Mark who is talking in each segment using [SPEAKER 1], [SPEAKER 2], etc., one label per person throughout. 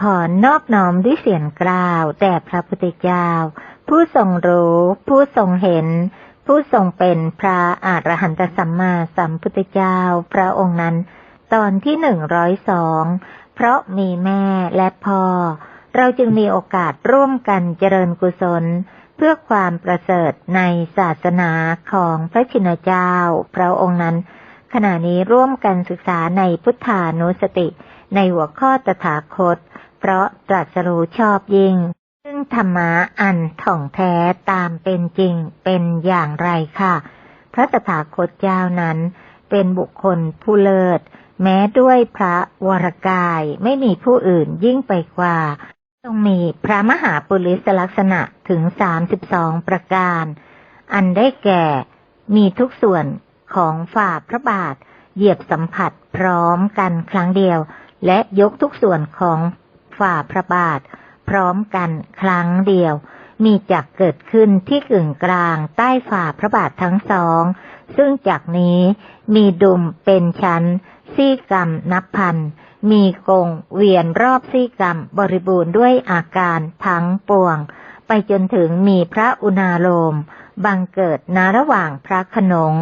[SPEAKER 1] ขอนอบน้อมด้วยเสียงกล่าวแต่พระพุทธเจ้า ผู้ทรงรู้ ผู้ทรงเห็น ผู้ทรงเป็นพระอรหันตสัมมาสัมพุทธเจ้าพระองค์นั้น ตอนที่หนึ่งร้อยสองเพราะมีแม่และพ่อ เราจึงมีโอกาสร่วมกันเจริญกุศล เพื่อความประเสริฐในศาสนาของพระชินเจ้า พระองค์นั้น ขณะนี้ร่วมกันศึกษาในพุทธานุสติ ในหัวข้อตถาคต เพราะตรัสรู้ชอบยิ่ง ซึ่งธรรมะอันถ่องแท้ตามเป็นจริงเป็นอย่างไรค่ะ พระตถาคตเจ้านั้น เป็นบุคคลผู้เลิศ แม้ด้วยพระวรกายไม่มีผู้อื่นยิ่งไปกว่าทรงมีพระมหาปุริสลักษณะถึงสามสิบสองประการ อันได้แก่ มีทุกส่วนของฝ่าพระบาท เหยียบสัมผัสพร้อมกันครั้งเดียว และยกทุกส่วนของฝ่าพระบาท พร้อมกันครั้งเดียว มีจักเกิดขึ้นที่กึ่งกลางใต้ฝ่าพระบาททั้งสอง ซึ่งจักนี้มีดุมเป็นชั้น ซี่กรรมนับพัน มีกงเวียนรอบซี่กรรมบริบูรณ์ด้วยอาการทั้งปวง ไปจนถึงมีพระอุณาโลม บังเกิดณระหว่างพระขนง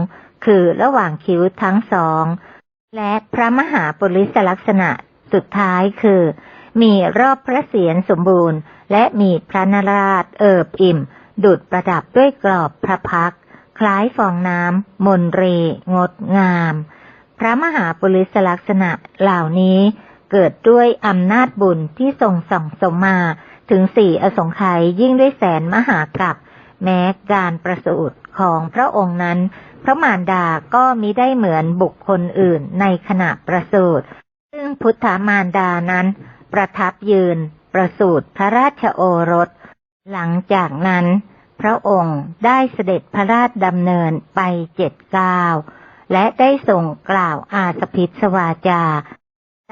[SPEAKER 1] คือระหว่างคิ้วทั้งสองและพระมหาปุริสลักษณะ สุดท้ายคือ มีรอบพระเศียรสมบูรณ์ และมีพระนราชเอิบอิ่ม ดุดประดับด้วยกรอบพระพัก คล้ายฟองน้ำมนเรงดงาม พระมหาปุริสลักษณะเหล่านี้เกิดด้วยอำนาจบุญที่ทรงส่องสมมาถึงสี่อสงไขยยิ่งด้วยแสนมหากับ แม้การประสูติของพระองค์นั้น พระมารดาก็มิได้เหมือนบุคคลอื่นในขณะประสูติ ซึ่งพุทธมารดานั้น ประทับยืน ประสูติพระราชโอรส หลังจากนั้น พระองค์ได้เสด็จพระราชดำเนินไปเจ็ดก้าวและได้ส่งกล่าวอาสพิสวาจา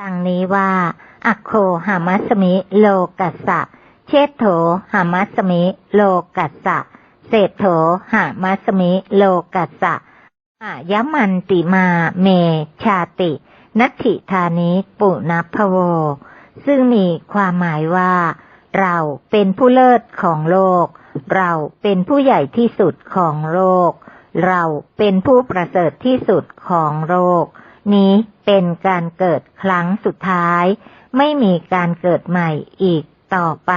[SPEAKER 1] ดังนี้ว่าอัคโคหามัสมิโลกัสสะ เชษโถหามัสมิโลกัสสะ เศรษโถหามัสมิโลกัสสะอายมันติมาเมชาติ นัตถิธานิปุนัพพโว ซึ่งมีความหมายว่า เราเป็นผู้เลิศของโลก เราเป็นผู้ใหญ่ที่สุดของโลก เราเป็นผู้ประเสริฐที่สุดของโลก นี้เป็นการเกิดครั้งสุดท้าย ไม่มีการเกิดใหม่อีกต่อไป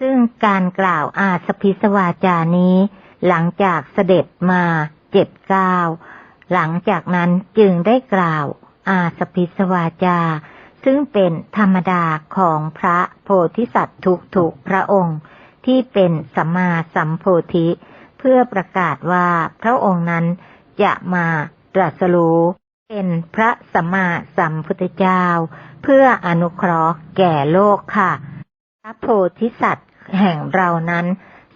[SPEAKER 1] ซึ่งการกล่าวอาสพิสวาจานี้ หลังจากเสด็จมาเจ็ดเก้าหลังจากนั้นจึงได้กล่าว อาสพิสวาจา ซึ่งเป็นธรรมดาของพระโพธิสัตว์ทุกทุกๆพระองค์ ที่เป็นสัมมาสัมโพธิ เพื่อประกาศว่าพระองค์นั้นจะมาตรัสรู้เป็นพระสัมมาสัมพุทธเจ้า เพื่ออนุเคราะห์แก่โลกค่ะ พระโพธิสัตว์แห่งเรานั้น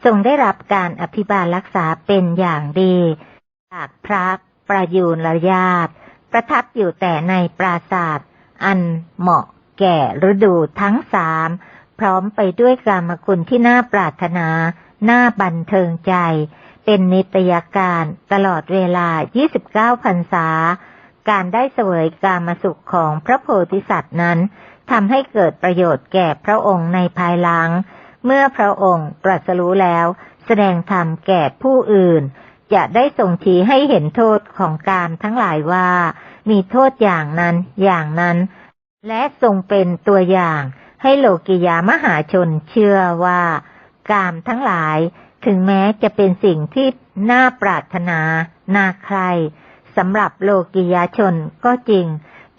[SPEAKER 1] ทรงได้รับการอภิบาลรักษาเป็นอย่างดี จากพระประยูรญาติ ประทับอยู่แต่ในปราศาสตร์อันเหมาะแก่ฤดูทั้งสาม พร้อมไปด้วยกามคุณที่น่าปรารถนา น่าบันเทิงใจ เป็นนิตยการตลอดเวลา 29พรรษา การได้เสวยกามสุขของพระโพธิสัตว์นั้นทำให้เกิดประโยชน์แก่พระองค์ในภายหลัง เมื่อพระองค์ตรัสรู้แล้ว แสดงธรรมแก่ผู้อื่น จะได้ทรงชี้ให้เห็นโทษของกามทั้งหลายว่า มีโทษอย่างนั้นอย่างนั้น และทรงเป็นตัวอย่างให้โลกิยามหาชนเชื่อว่า กามทั้งหลายถึงแม้จะเป็นสิ่งที่น่าปรารถนา น่าใครสำหรับโลกิยาชนก็จริง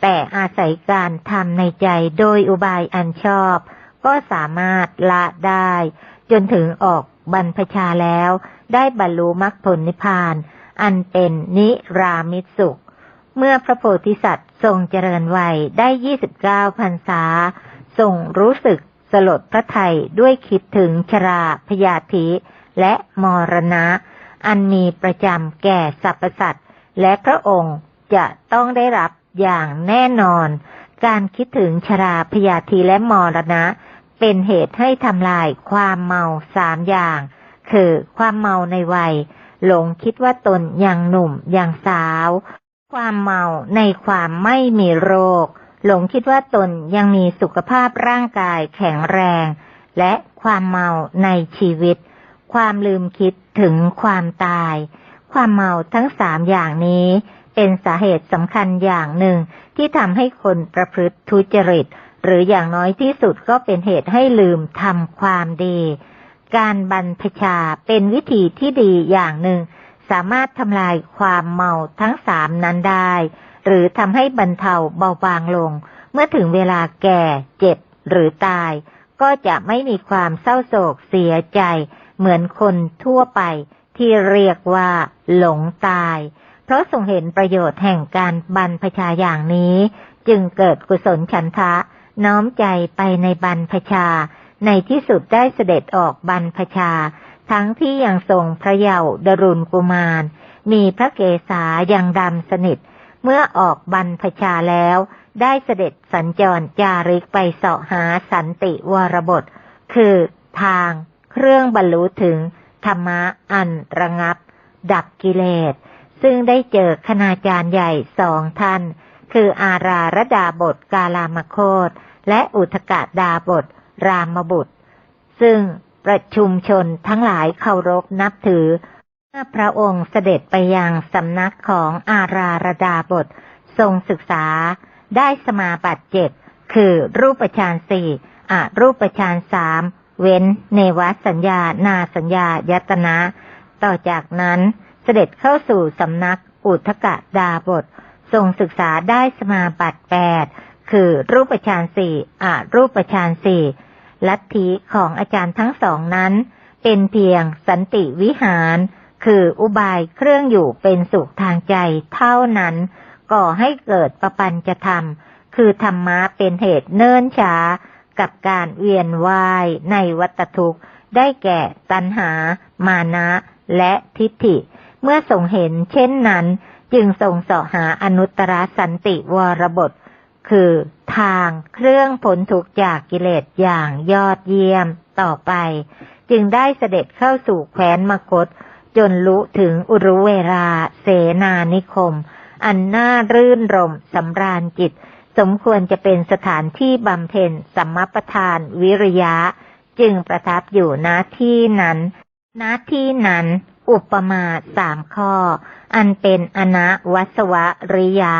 [SPEAKER 1] แต่อาศัยการทำในใจโดยอุบายอันชอบ ก็สามารถละได้ จนถึงออก บรรพชาแล้ว ได้บรรลุมรรคผลนิพพาน อันเป็นนิรามิตสุข เมื่อพระโพธิสัตว์ทรงเจริญวัยได้29พรรษาทรงรู้สึกสลดพระไทยด้วยคิดถึงชราพยาธิและมรณะ อันมีประจำแก่สรรพสัตว์และพระองค์จะต้องได้รับอย่างแน่นอน การคิดถึงชราพยาธิและมรณะ เป็นเหตุให้ทำลายความเมาสามอย่าง คือความเมาในวัย หลงคิดว่าตนยังหนุ่มยังสาว ความเมาในความไม่มีโรค หลงคิดว่าตนยังมีสุขภาพร่างกายแข็งแรง และความเมาในชีวิต ความลืมคิดถึงความตาย ความเมาทั้งสามอย่างนี้ เป็นสาเหตุสำคัญอย่างหนึ่งที่ทำให้คนประพฤติทุจริต หรืออย่างน้อยที่สุดก็เป็นเหตุให้ลืมทำความดี การบรรพชาเป็นวิธีที่ดีอย่างหนึ่ง สามารถทำลายความเมาทั้งสามนั้นได้ หรือทำให้บรรเทาเบาบางลง เมื่อถึงเวลาแก่เจ็บหรือตาย ก็จะไม่มีความเศร้าโศกเสียใจ เหมือนคนทั่วไปที่เรียกว่าหลงตาย เพราะทรงเห็นประโยชน์แห่งการบรรพชาอย่างนี้ จึงเกิดกุศลฉันทะ น้อมใจไปในบรรพชา ในที่สุดได้เสด็จออกบรรพชา ทั้งที่ยังทรงพระเยาว์ดรุณกุมาร มีพระเกศายังดำสนิท เมื่อออกบรรพชาแล้ว ได้เสด็จสัญจรจาริกไปเสาะหาสันติวรบท คือทาง เครื่องบรรลุถึง ธรรมะอันระงับ ดับกิเลส ซึ่งได้เจอคณาจารย์ใหญ่สองท่าน คืออาราระดาบทกาลามโคตและอุทกดาบทรามบุตร ซึ่งประชุมชนทั้งหลายเคารพนับถือเมื่อพระองค์เสด็จไปยังสำนักของอาราระดาบททรงศึกษา ได้สมาบัติเจ็ดคือรูปฌานสี่อรูปฌานสามเว้นเนวสัญญา นาสัญญายตนะ ต่อจากนั้นเสด็จเข้าสู่สำนักอุทกดาบท ทรงศึกษาได้สมาบัติแปดคือรูปฌานสี่อรูปฌานสี่ลัทธิของอาจารย์ทั้งสองนั้น เป็นเพียงสันติวิหาร คืออุบายเครื่องอยู่เป็นสุขทางใจเท่านั้น ก่อให้เกิดประปัญจะธรรม คือธรรมะเป็นเหตุเนิ่นช้า กับการเวียนว่ายในวัฏทุกข์ ได้แก่ตัณหา มานะ และทิฏฐิ เมื่อทรงเห็นเช่นนั้น จึงทรงเสาะหาอนุตตรสันติวรบท คือทางเครื่องผลทุกจากกิเลสอย่างยอดเยี่ยมต่อไป จึงได้เสด็จเข้าสู่แคว้นมคต จนรู้ถึงอุรุเวราเสนานิคม อันน่ารื่นรมสำราญจิต สมควรจะเป็นสถานที่บำเพ็ญสัมมปทานวิริยะ จึงประทับอยู่ณที่นั้นณที่นั้น อุปมาสามข้อ อันเป็นอนะวัสวริยะ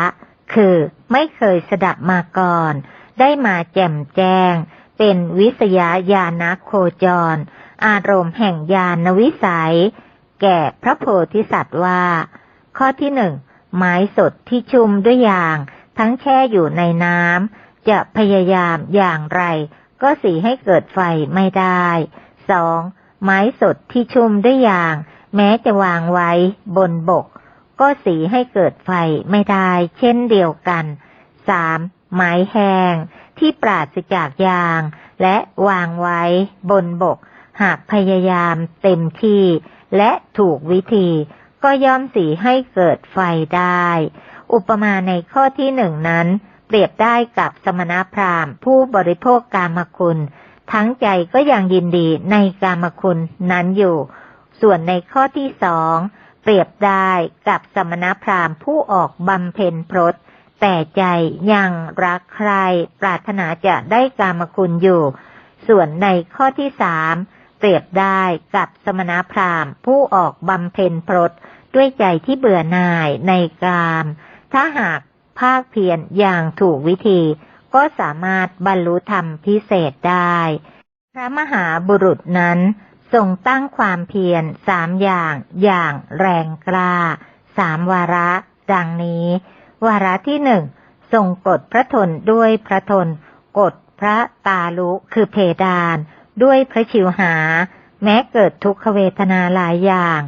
[SPEAKER 1] คือไม่เคยสดับมาก่อน ได้มาแจ่มแจ้ง เป็นวิสยาญาณโคจร อารมณ์แห่งญาณวิสัย แก่พระโพธิสัตว์ว่า ข้อที่หนึ่งไม้สดที่ชุ่มด้วยยาง ทั้งแช่อยู่ในน้ำจะพยายามอย่างไร ก็สีให้เกิดไฟไม่ได้สองไม้สดที่ชุ่มด้วยยาง แม้จะวางไว้บนบก ก็สีให้เกิดไฟไม่ได้เช่นเดียวกันสามไม้แห้งที่ปราศจากยาง และวางไว้บนบก หากพยายามเต็มที่ และถูกวิธี ก็ย่อมสีให้เกิดไฟได้ อุปมาในข้อที่หนึ่งนั้น เปรียบได้กับสมณพราหมณ์ผู้บริโภคกามคุณ ทั้งใจก็ยังยินดีในกามคุณนั้นอยู่ ส่วนในข้อที่สองเปรียบได้กับสมณพราหมณ์ผู้ออกบำเพ็ญพรตแต่ใจยังรักใครปรารถนาจะได้กามคุณอยู่ ส่วนในข้อที่สามเปรียบได้กับสมณพราหมณ์ผู้ออกบำเพ็ญพรตด้วยใจที่เบื่อหน่ายในกาม ถ้าหากภาคเพียรอย่างถูกวิธี ก็สามารถบรรลุธรรมพิเศษได้ พระมหาบุรุษนั้น ทรงตั้งความเพียรสามอย่างอย่างแรงกล้าสามวาระ ดังนี้ วาระที่หนึ่งทรงกดพระทนด้วยพระทน กดพระตาลุคือเพดาน ด้วยพระชิวหา แม้เกิดทุกขเวทนาหลายอย่าง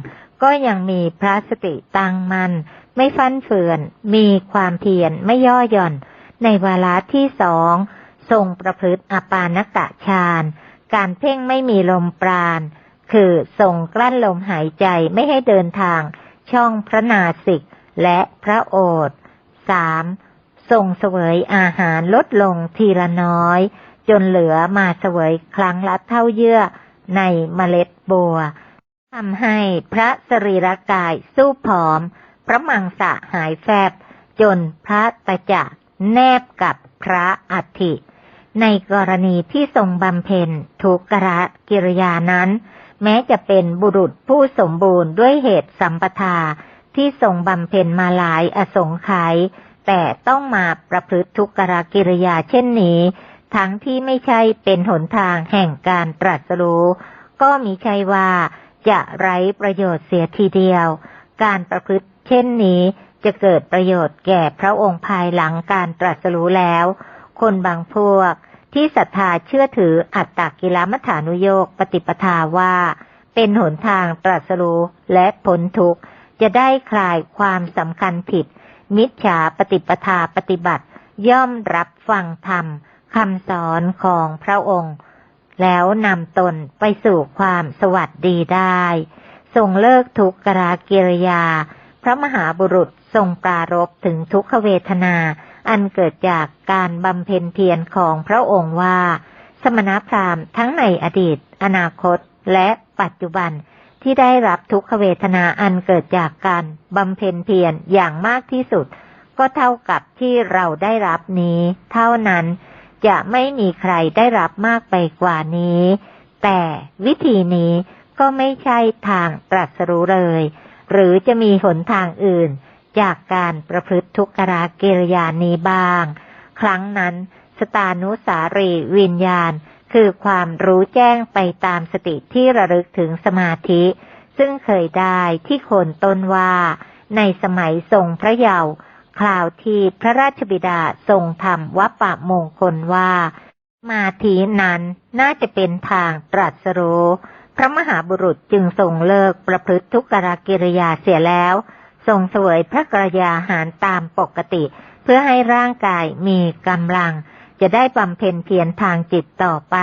[SPEAKER 1] ก็ยังมีพระสติตั้งมัน่นไม่ฟันเฟือน มีความเพียรไม่ย่อหย่อน ในวาระที่สองทรงประพฤติอปานกะฌาน การเพ่งไม่มีลมปราณ คือทรงกลั้นลมหายใจไม่ให้เดินทาง ช่องพระนาสิกและพระโอษฐ์สามทรงเสวยอาหารลดลงทีละน้อย จนเหลือมาเสวยครั้งละเท่าเยื่อในเมล็ดบัวทำให้พระสรีรกายสู้ผอม พระมังสะหายแฟบ จนพระตะจะแนบกับพระอัฐิ ในกรณีที่ทรงบำเพ็ญทุกขะกิริยานั้น แม้จะเป็นบุรุษผู้สมบูรณ์ด้วยเหตุสัมปทาที่ทรงบำเพ็ญมาหลายอสงไขยแต่ต้องมาประพฤติทุกขะกิริยาเช่นนี้ ทั้งที่ไม่ใช่เป็นหนทางแห่งการตรัสรู้ก็มีใช่ว่าจะไร้ประโยชน์เสียทีเดียว การประพฤติเช่นนี้จะเกิดประโยชน์แก่พระองค์ภายหลังการตรัสรู้แล้ว คนบางพวก ที่ศรัทธาเชื่อถืออัตตกิลมัฐานุโยกปฏิปทาว่า เป็นหนทางตรัสรู้และพ้นทุกข์ จะได้คลายความสำคัญผิด มิจฉาปฏิปทาปฏิบัติ ย่อมรับฟังธรรมคำสอนของพระองค์ แล้วนำตนไปสู่ความสวัสดีได้ทรงเลิกทุกขรากิริยา พระมหาบุรุษทรงปรารบถึงทุกขเวทนา อันเกิดจากการบำเพ็ญเพียรของพระองค์ว่า สมณพราหมณ์ทั้งในอดีต อนาคต และปัจจุบันที่ได้รับทุกขเวทนาอันเกิดจากการบำเพ็ญเพียรอย่างมากที่สุด ก็เท่ากับที่เราได้รับนี้ เท่านั้นจะไม่มีใครได้รับมากไปกว่านี้ แต่วิธีนี้ก็ไม่ใช่ทางตรัสรู้เลย หรือจะมีหนทางอื่น จากการประพฤติทุกขรากิริยานี้บ้าง ครั้งนั้น สตานุสารีวิญญาณ คือความรู้แจ้งไปตามสติที่ระลึกถึงสมาธิ ซึ่งเคยได้ที่โคนต้นว่า ในสมัยทรงพระเยาว์คราวที่พระราชบิดาทรงทำวัปปะมงคลว่ามาทีนั้นน่าจะเป็นทางตรัสรู้พระมหาบุรุษจึงทรงเลิกประพฤติทุกขกิริยาเสียแล้ว ทรงเสวยพระกรยาหารตามปกติ เพื่อให้ร่างกายมีกำลัง จะได้บำเพ็ญเพียรทางจิตต่อไป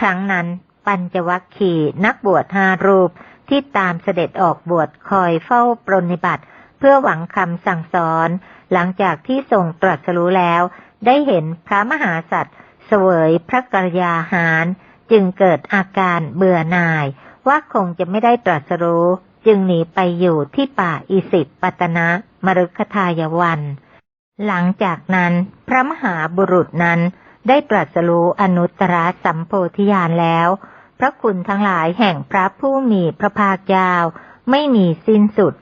[SPEAKER 1] ครั้งนั้นปัญจวัคคีนักบวชห้ารูปที่ตามเสด็จออกบวชคอยเฝ้าปรนิบัติ เพื่อหวังคำสั่งสอน หลังจากที่ทรงตรัสรู้แล้ว ได้เห็นพระมหาสัตว์เสวยพระกรยาหาร จึงเกิดอาการเบื่อหน่าย ว่าคงจะไม่ได้ตรัสรู้ จึงหนีไปอยู่ที่ป่าอิสิปตนะมรุคทายวัน หลังจากนั้นพระมหาบุรุษนั้นได้ตรัสรู้อนุตตรสัมโพธิญาณแล้ว พระคุณทั้งหลายแห่งพระผู้มีพระภาคยาว ไม่มีสิ้นสุด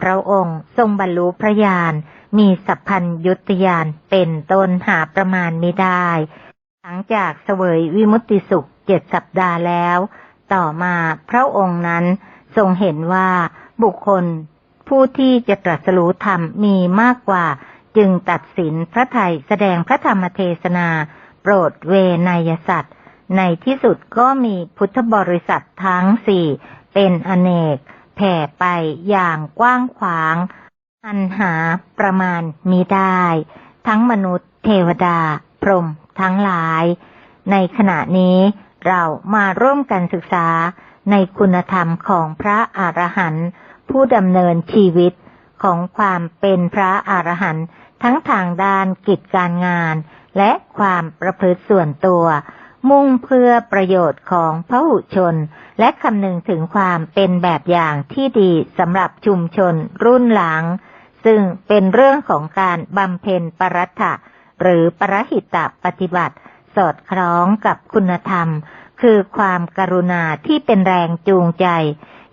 [SPEAKER 1] พระองค์ทรงบรรลุพระญาณมีสัพพัญยุตยานเป็นต้นหาประมาณไม่ได้ หลังจากเสวยวิมุตติสุขเจ็ดสัปดาห์แล้ว ต่อมาพระองค์นั้น ทรงเห็นว่าบุคคลผู้ที่จะตรัสรู้ธรรมมีมากกว่า จึงตัดสินพระไทยแสดงพระธรรมเทศนา โปรดเวนยสัตว์ ในที่สุดก็มีพุทธบริษัททั้งสี่เป็นอเนก แผ่ไปอย่างกว้างขวาง อันหาประมาณมีได้ ทั้งมนุษย์เทวดา พรหมทั้งหลาย ในขณะนี้เรามาร่วมกันศึกษา ในคุณธรรมของพระอรหันต์ผู้ดำเนินชีวิตของความเป็นพระอรหันต์ทั้งทางด้านกิจการงาน และความประพฤติส่วนตัว มุ่งเพื่อประโยชน์ของพระหุชน และคำนึงถึงความเป็นแบบอย่างที่ดีสำหรับชุมชนรุ่นหลัง ซึ่งเป็นเรื่องของการบำเพ็ญปรัตถะหรือปรหิตปฏิบัติ สอดคล้องกับคุณธรรม คือความกรุณาที่เป็นแรงจูงใจ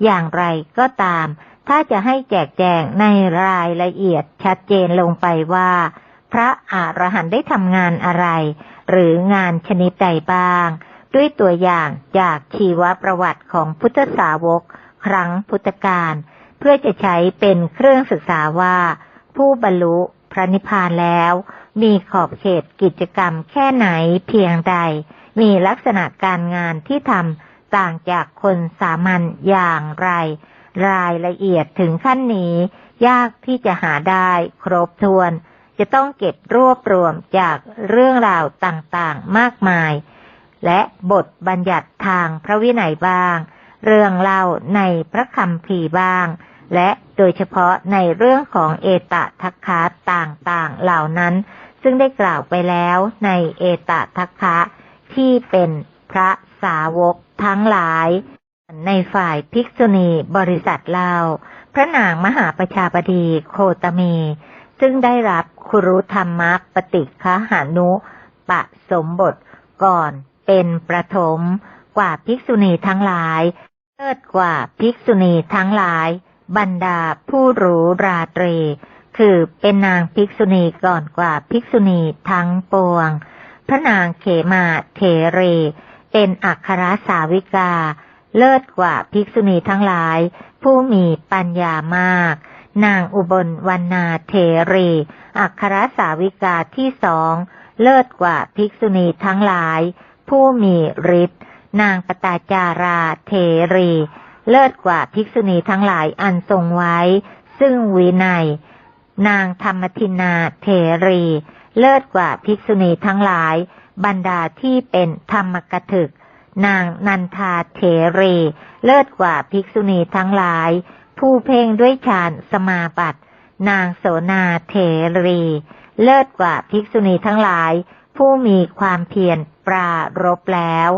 [SPEAKER 1] อย่างไรก็ตาม ถ้าจะให้แจกแจงในรายละเอียดชัดเจนลงไปว่า พระอรหันต์ได้ทำงานอะไร หรืองานชนิดใดบ้าง ด้วยตัวอย่างจากชีวประวัติของพุทธสาวก ครั้งพุทธกาลเพื่อจะใช้เป็นเครื่องศึกษาว่า ผู้บรรลุพระนิพพานแล้ว มีขอบเขตกิจกรรมแค่ไหนเพียงใด มีลักษณะการงานที่ทำต่างจากคนสามัญอย่างไร รายละเอียดถึงขั้นนี้ ยากที่จะหาได้ครบถ้วน จะต้องเก็บรวบรวมจากเรื่องราวต่างๆมากมาย และบทบัญญัติทางพระวินัยบ้าง เรื่องเล่าในพระคำภีบ้าง และโดยเฉพาะในเรื่องของเอตทัคคาต่างๆเหล่านั้น ซึ่งได้กล่าวไปแล้วในเอตทัคคะ ที่เป็นพระสาวกทั้งหลาย ในฝ่ายภิกษุณีบริษัทเล่าพระนางมหาประชาบดีโคตมี ซึ่งได้รับคุรุธรรมะปฏิคหานุ ปะสมบทก่อนเป็นประถมกว่าภิกษุณีทั้งหลายเลิศกว่าภิกษุณีทั้งหลาย บรรดาผู้รู้ราตรี คือเป็นนางภิกษุณีก่อนกว่าภิกษุณีทั้งปวง พระนางเขมาเทเร เป็นอัครสาวิกา เลิศกว่าภิกษุณีทั้งหลาย ผู้มีปัญญามาก นางอุบลวันนาเทเร อัครสาวิกาที่สองเลิศกว่าภิกษุณีทั้งหลาย ผู้มีฤทธิ์นางปตาจาราเทเร เลิศกว่าภิกษุณีทั้งหลายอันทรงไว้ ซึ่งวินัย นางธรรมทินาเทรี เลิศกว่าภิกษุณีทั้งหลาย บรรดาที่เป็นธรรมกถึก นางนันทาเทรีเลิศกว่าภิกษุณีทั้งหลาย ผู้เพ่งด้วยฌานสมาบัติ นางโสนาเทรีเลิศกว่าภิกษุณีทั้งหลาย ผู้มีความเพียรปรารบแล้ว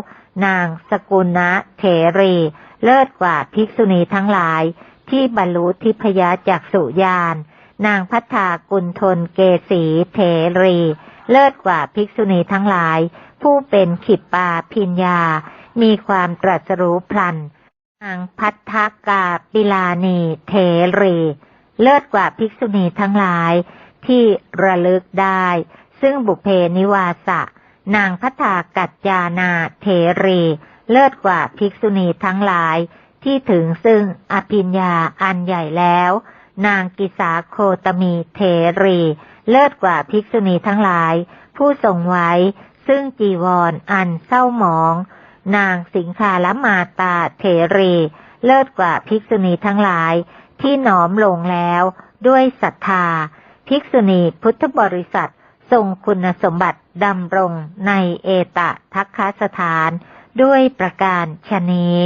[SPEAKER 1] นางสกุณะเถรีเลิศกว่าภิกษุณีทั้งหลาย ที่บรรลุทิพยจักสุญาณ นางพัฒากุลทนเกษีเถรี เลิศกว่าภิกษุณีทั้งหลาย ผู้เป็นขิปปาพิญญา มีความตรัสรู้พลัน นางพัฒกาปิลานีเทรี เลิศกว่าภิกษุณีทั้งหลาย ที่ระลึกได้ ซึ่งบุเพนิวาสะ นางพัฒากัจจานาเทรี เลิศกว่าภิกษุณีทั้งหลาย ที่ถึงซึ่งอภิญญาอันใหญ่แล้ว นางกิสาโคตมีเทรี เลิศกว่าภิกษุณีทั้งหลาย ผู้ทรงไว้ ซึ่งจีวรออันเศร้าหมอง นางสิงคาลมาตาเทรี เลิศกว่าภิกษุณีทั้งหลาย ที่หนอมลงแล้วด้วยศรัทธา ภิกษุณีพุทธบริษัททรงคุณสมบัติดำรงในเอตะทัคคสถาน ด้วยประการชนี้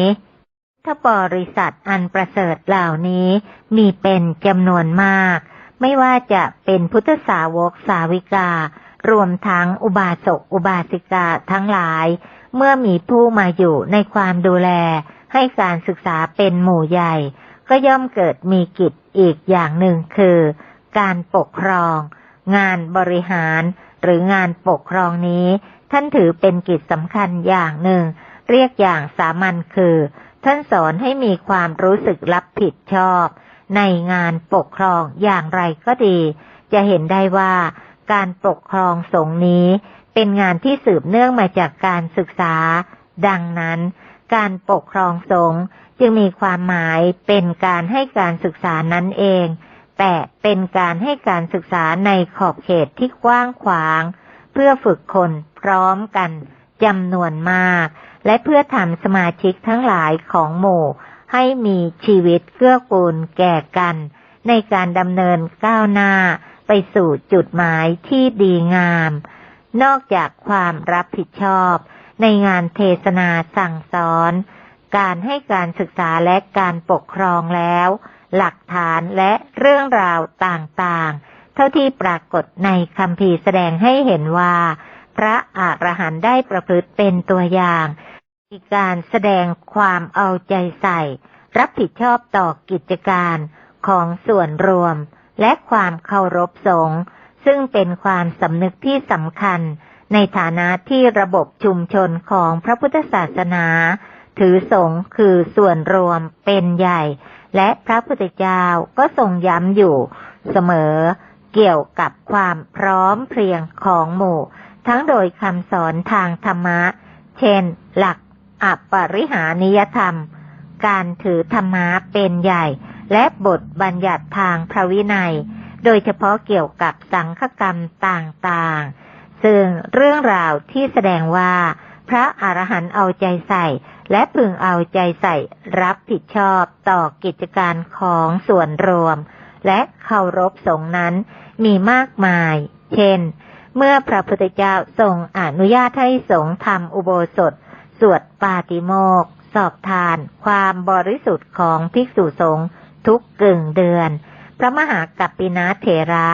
[SPEAKER 1] บริษัทอันประเสริฐเหล่านี้ มีเป็นจำนวนมาก ไม่ว่าจะเป็นพุทธสาวกสาวิกา รวมทั้งอุบาสกอุบาสิกาทั้งหลาย เมื่อมีผู้มาอยู่ในความดูแล ให้การศึกษาเป็นหมู่ใหญ่ ก็ย่อมเกิดมีกิจอีกอย่างหนึ่งคือ การปกครอง งานบริหารหรืองานปกครองนี้ ท่านถือเป็นกิจสำคัญอย่างหนึ่ง เรียกอย่างสามัญคือ ท่านสอนให้มีความรู้สึกรับผิดชอบ ในงานปกครองอย่างไรก็ดี จะเห็นได้ว่าการปกครองสงนี้ เป็นงานที่สืบเนื่องมาจากการศึกษา ดังนั้น การปกครองสงจึงมีความหมายเป็นการให้การศึกษานั้นเอง แต่เป็นการให้การศึกษาในขอบเขตที่กว้างขวาง เพื่อฝึกคนพร้อมกันจำนวนมาก และเพื่อทำสมาชิกทั้งหลายของหมู่ ให้มีชีวิตเกื้อกูลแก่กัน ในการดำเนินก้าวหน้าไปสู่จุดหมายที่ดีงาม นอกจากความรับผิดชอบ ในงานเทศนาสั่งสอน การให้การศึกษาและการปกครองแล้ว หลักฐานและเรื่องราวต่างๆ เท่าที่ปรากฏในคำพีแสดงให้เห็นว่า พระอรหันต์ได้ประพฤติเป็นตัวอย่างมีการแสดงความเอาใจใส่ รับผิดชอบต่อกิจการของส่วนรวม และความเคารพสงฆ์ซึ่งเป็นความสำนึกที่สำคัญ ในฐานะที่ระบบชุมชนของพระพุทธศาสนา ถือสงฆ์คือส่วนรวมเป็นใหญ่ และพระพุทธเจ้าก็ทรงย้ำอยู่เสมอเกี่ยวกับความพร้อมเพรียงของหมู่ ทั้งโดยคำสอนทางธรรมะ เช่น หลักอปริหานิยธรรม การถือธรรมะเป็นใหญ่ และบทบัญญัติทางพระวินัย โดยเฉพาะเกี่ยวกับสังฆกรรมต่างๆ ซึ่งเรื่องราวที่แสดงว่า พระอรหันต์เอาใจใส่ และพึงเอาใจใส่รับผิดชอบต่อกิจการของส่วนรวม และเคารพสงนั้นมีมากมาย เช่น เมื่อพระพุทธเจ้าทรงอนุญาตให้สงฆ์ทำอุโบสถ สวดปาติโมกขสอบทาน ความบริสุทธิ์ของภิกษุสงฆ์ทุกกึ่งเดือน พระมหากัปปินาเถระ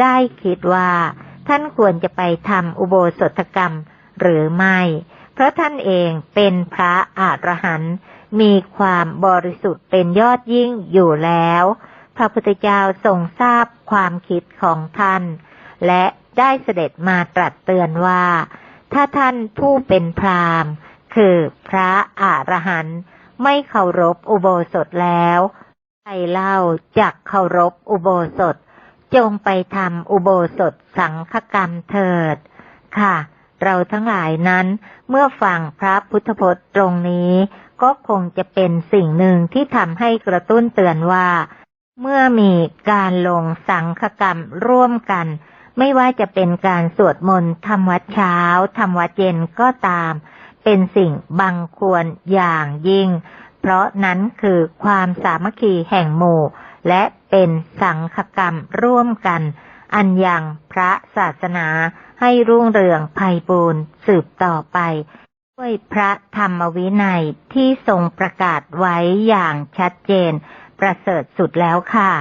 [SPEAKER 1] ได้คิดว่า ท่านควรจะไปทำอุโบสถกรรมหรือไม่ เพราะท่านเองเป็นพระอรหันต์มีความบริสุทธิ์เป็นยอดยิ่งอยู่แล้ว พระพุทธเจ้าทรงทราบความคิดของท่าน และ ได้เสด็จมาตรัสเตือนว่า ถ้าท่านผู้เป็นพราหมณ์ คือพระอรหันต์ไม่เคารพอุโบสถแล้วใครเล่าจักเคารพอุโบสถ จงไปทำอุโบสถสังฆกรรมเถิด ค่ะ เราทั้งหลายนั้นเมื่อฟังพระพุทธพจน์ตรงนี้ ก็คงจะเป็นสิ่งหนึ่งที่ทำให้กระตุ้นเตือนว่า เมื่อมีการลงสังฆกรรมร่วมกัน ไม่ว่าจะเป็นการสวดมนต์ทำวัดเช้าทำวัดเย็นก็ตาม เป็นสิ่งบังควรอย่างยิ่ง เพราะนั้นคือความสามัคคีแห่งหมู่ และเป็นสังฆกรรมร่วมกัน อันยังพระศาสนาให้รุ่งเรืองไพบูรณ์สืบต่อไป ด้วยพระธรรมวินัยที่ทรงประกาศไว้อย่างชัดเจน ประเสริฐสุดแล้วค่ะ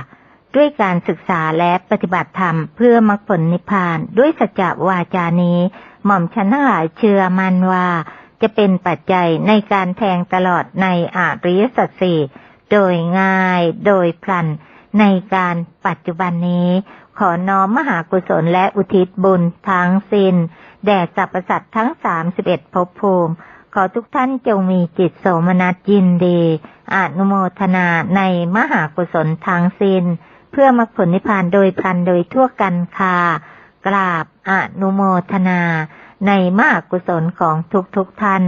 [SPEAKER 1] ด้วยการศึกษาและปฏิบัติธรรมเพื่อมรรคผลนิพพานด้วยสัจจวาจานี้ หม่อมฉันทั้งหลายเชื่อมั่นว่า จะเป็นปัจจัยในการแทงตลอดในอริยสัจสี่โดยง่ายโดยพลัน ในการปัจจุบันนี้ ขอน้อมมหากุศลและอุทิศบุญทั้งสิ้น แด่สรรพสัตว์ทั้งสามสิบเอ็ดภพภูมิ ขอทุกท่านจงมีจิตโสมนัสยินดี อนุโมทนาในมหากุศลทั้งสิ้น เพื่อมรรคผลนิพพานโดยพลันโดยทั่วกันค่ะกราบอนุโมทนา ในมากกุศลของทุกทุกท่าน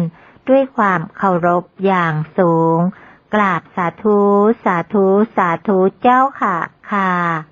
[SPEAKER 1] ด้วยความเคารพอย่างสูง กราบสาธุ สาธุ สาธุเจ้าค่ะค่ะ